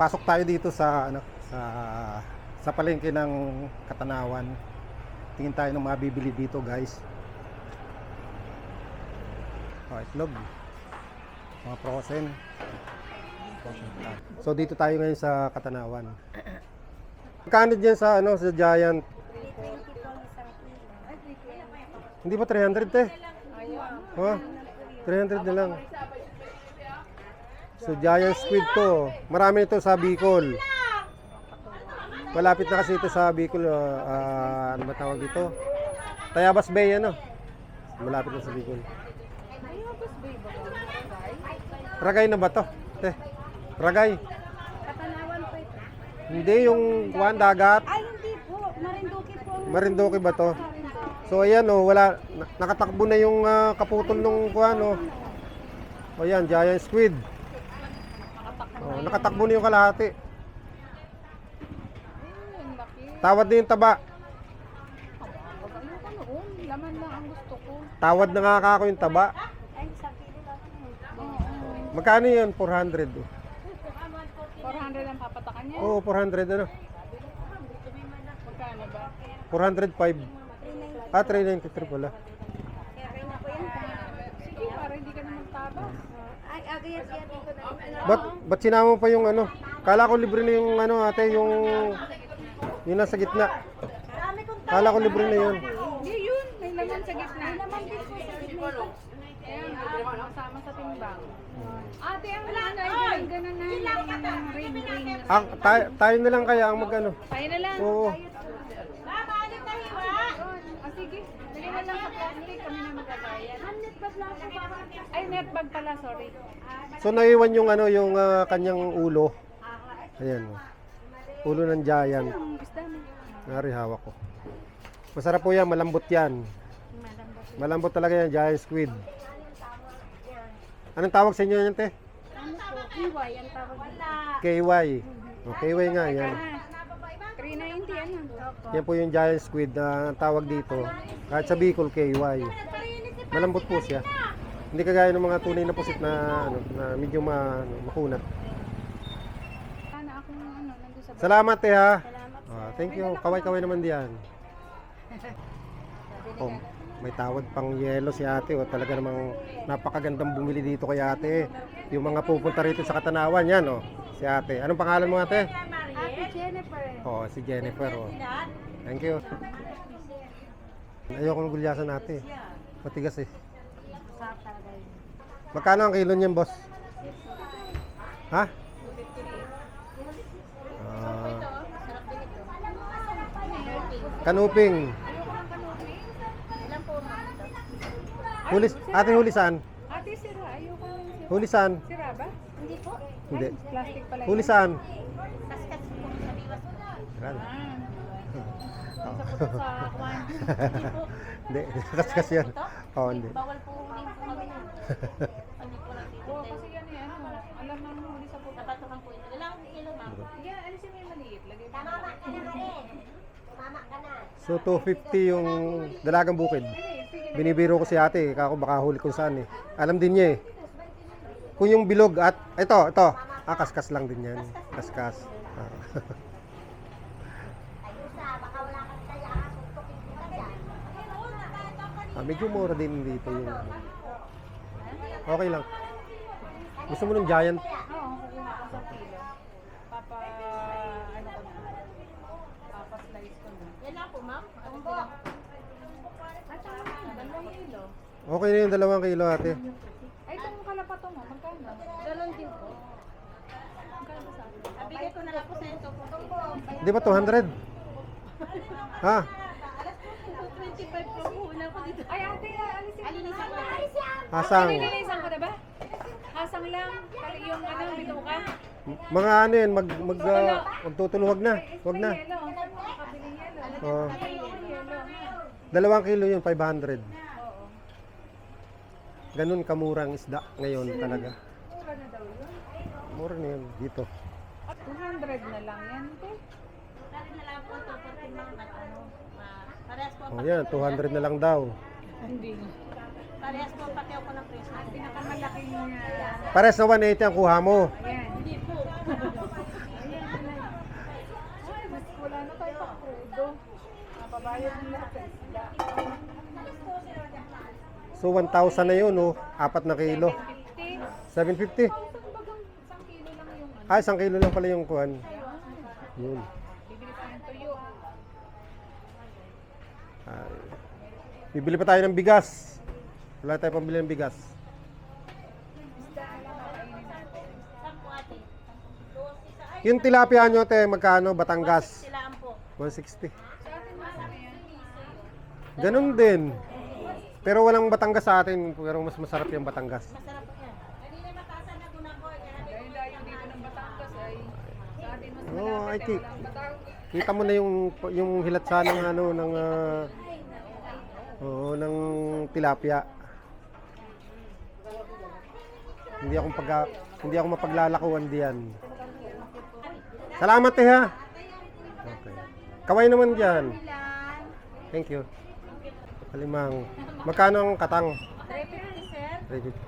Pasok tayo dito sa ano sa sa palengke ng Katanawan. Tingin tayo ng mabibili dito, guys. Oh, itlog. Mga frozen. So dito tayo ngayon sa Katanawan. Magkano dyan sa ano sa Giant? Hindi ba 300 te? Ha? 300 na lang. So giant squid to. Marami ito sa Bicol. Malapit na kasi ito sa Bicol. ah, ano ba tawag dito? Tayabas Bay ano? Malapit na sa Bicol. Ragay na ba to? Te. Ragay. Katanawan po ito. Hindi yung kuwan dagat. Ay, hindi po. Marinduki po. Marinduque ba to? So ayan oh, wala na- nakatakbo na yung ah, kaputol nung kuwan oh. O yan, giant squid. Nakatakbo na yung kalahati. Ayun, laki. Tawad na yung taba. Wag ano ka noon. Laman lang ang gusto ko. Tawad na nga ako yung taba. Ay, sa kilo lang. Oo. Magkano yun? 400. 400 ang papatakan niya. Oo, 400 ano? Magkano ba? 405. Ah, 393 pala. Sige, para hindi ka na magtaba. Ay, agayat yan ko na. Ba't, ba't sinama mo pa yung ano? Kala ko libre na yung ano ate, yung yung nasa gitna. Dami kong Kala ko libre na yun. Hindi yun. May laman sa gitna. naman din po sa gitna. Kasama sa timbang. Ate, ang nanay, ganun ganun na yung ring ring. Ah, tayo, tayo na lang kaya ang magano. Tayo na lang. Oo. Mama, alit na hiwa. Ah, sige. Lagyan na lang sa plastic. Kami na magagayan. Ay, net bag pala. Sorry. So naiwan yung ano, yung ah, kanyang ulo. Ayan. oh. Ulo ng giant. Ang mo. Nari hawak ko. Masarap po yan, malambot yan. Malambot talaga yan, giant squid. Anong tawag sa inyo yan, te? Ano po? Iway ang tawag dito. KY. O, KY nga, yan. Ah, 390 ano? Yan po yung giant squid na tawag dito. Kahit sa Bicol, KY. Malambot po siya. Hindi kagaya ng mga tunay na pusit na, ano, na medyo ma, ano, makunat. Sana akong ano, nandun sa Salamat, te, ha? Ah, thank you. Kaway-kaway naman diyan. Oh, may tawad pang yelo si ate. Oh. Talaga namang napakagandang bumili dito kay ate. Yung mga pupunta rito sa Katanawan, yan, oh. Si ate. Anong pangalan mo, ate? Ate Jennifer. Oh, si Jennifer, oh. Thank you. Ayoko ng gulyasan ate. Matigas eh. Magkano ang kilo niyan, boss? Ha? Ah. kanuping. Huli, ate huli saan? Ate sira, ayoko lang sira. Huli saan? Sira ba? Hindi po. Hindi. Plastic pala Huli saan? Kaskas po sa biwas po. Yan. Ah. Sa puto sa kwan. Hindi, kaskas yan. Oo, hindi. Bawal po huling po kami. Ano po lang dito. Oo, kasi yan eh, ano, alam nang huli sa puto. Napatukan po ito. Ilang kilo, ma'am? Sige, alisin mo yung maliit. Lagay mo. Tama ka na rin. Tumama ka na. So 250 yung dalagang bukid. Binibiro ko si ate, kako baka huli kung saan eh. Alam din niya eh. Kung yung bilog at ito, ito. Ah, kaskas lang din yan. Kaskas. Ah. Ayusa, baka wala kang kaya. Tutukin kita dyan. Ah, medyo mura din dito yung Okay lang. Gusto mo ng giant? Oo, kukuha ko sa kilo. Papa, ano ko na. Papa slice ko na. Yan lang po, ma'am. Ano po? Dalawang kilo. Okay na yung dalawang kilo ate. Ay, itong kalapato mo, magkano? Dalon din po. Magkano sa akin? Abigay ko na lang po sa ito po. Di ba 200? Ha? Alas po, 25 po. Ay, ate, alisin Alinisan na. ko na. Hasang. Nililisan ko na ba? Hasang lang. Kali yung ano, bituka. Mga ano yun, mag, mag, uh, magtutulog na. Wag na. Yelo. Makabili yelo. Oh. Dalawang kilo yun, 500. Oo. Ganun kamurang isda ngayon talaga. Mura na daw yun. Mura na yun dito. 200 na lang yan, te. Narin na lang po ito. Pati mga ano. Parehas po ang O 200 na lang daw. Hindi. Parehas po ang pakiyo ko ng presyo. Ang pinakamalaki niya. Uh, Pares na 180 ang kuha mo. Ayan. Hindi po. Ay, mas wala na tayo pang krudo. Nababayad na natin. So 1,000 na yun, oh. Apat na kilo. 50. 750. Isang bagang, isang lang yung ah, ano. Ay, isang kilo lang pala yung kuhan. Yun. Bibili pa tayo ng bigas. Wala tayo pambili ng bigas. Yung tilapia nyo, te, magkano? Batangas. Silaan po. 160. Sa atin mas ano yan? Ganon din. Pero walang Batangas sa atin. Pero mas masarap yung Batangas. Masarap yan. Oo, I ay Batangas. Kita mo na yung yung hilatsa ng ano ng ah, Oo, ng tilapia. Hindi ako pagka hindi ako mapaglalakuan diyan. Salamat eh ha. Okay. Kaway naman diyan. Thank you. Kalimang. Magkano ang katang? 350 sir.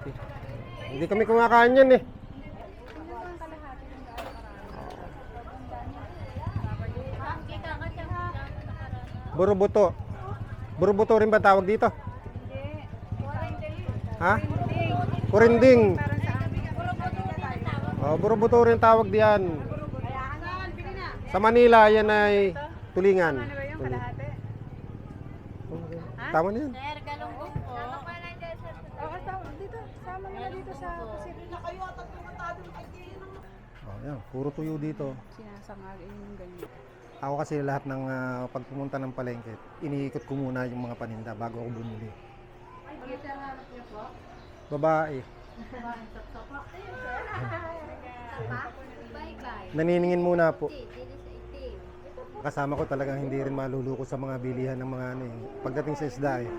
350. Hindi kami kumakain yan eh. Siya. Burubuto. Rin ba tawag dito? Hindi. Ha? Kurinding. Oh, burubuto rin tawag diyan. Sa Manila, yan ay tulingan. Ano ba yung Tuling. kalahati? Tama na yan. Sir, galunggong po. Oo, tama. Dito. Sama nila dito sa kusina. Oh, yan. Puro tuyo dito. Sinasangagin yung ganyan. Ako kasi lahat ng ah, pag pumunta ng palengke, iniikot ko muna yung mga paninda bago ako bumili. Babae. Naniningin muna po. Kasama ko talagang hindi rin maluluko sa mga bilihan ng mga ano eh. Pagdating sa isda eh.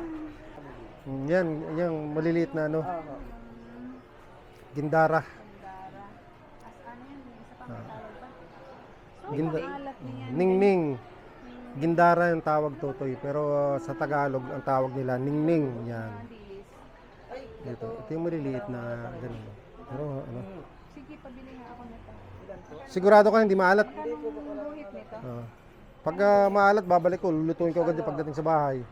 Mm, Yan, yung maliliit na ano. Gindara. Ginda, Ningning. Gindara yung tawag totoy. Pero uh, sa Tagalog, ang tawag nila, ningning. Yan. Ito, ito yung maliliit na ganun. Pero ano, Sige, pabili nga ako nito. sigurado ka hindi maalat. Guhit nito? Ah. pag ah, maalat, babalik ko. Lulutuin ko agad yung pagdating sa bahay.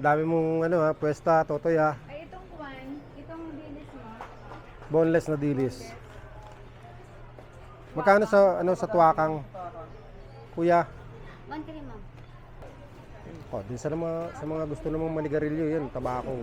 Dami mong ano ha, pwesta, totoy ha. Ay, itong kuwan, itong dilis mo. Boneless na dilis. Magkano sa ano sa tuwakang? Kuya. 1 ma'am. Oh, din sa mga sa mga gusto namang manigarilyo 'yan, tabako.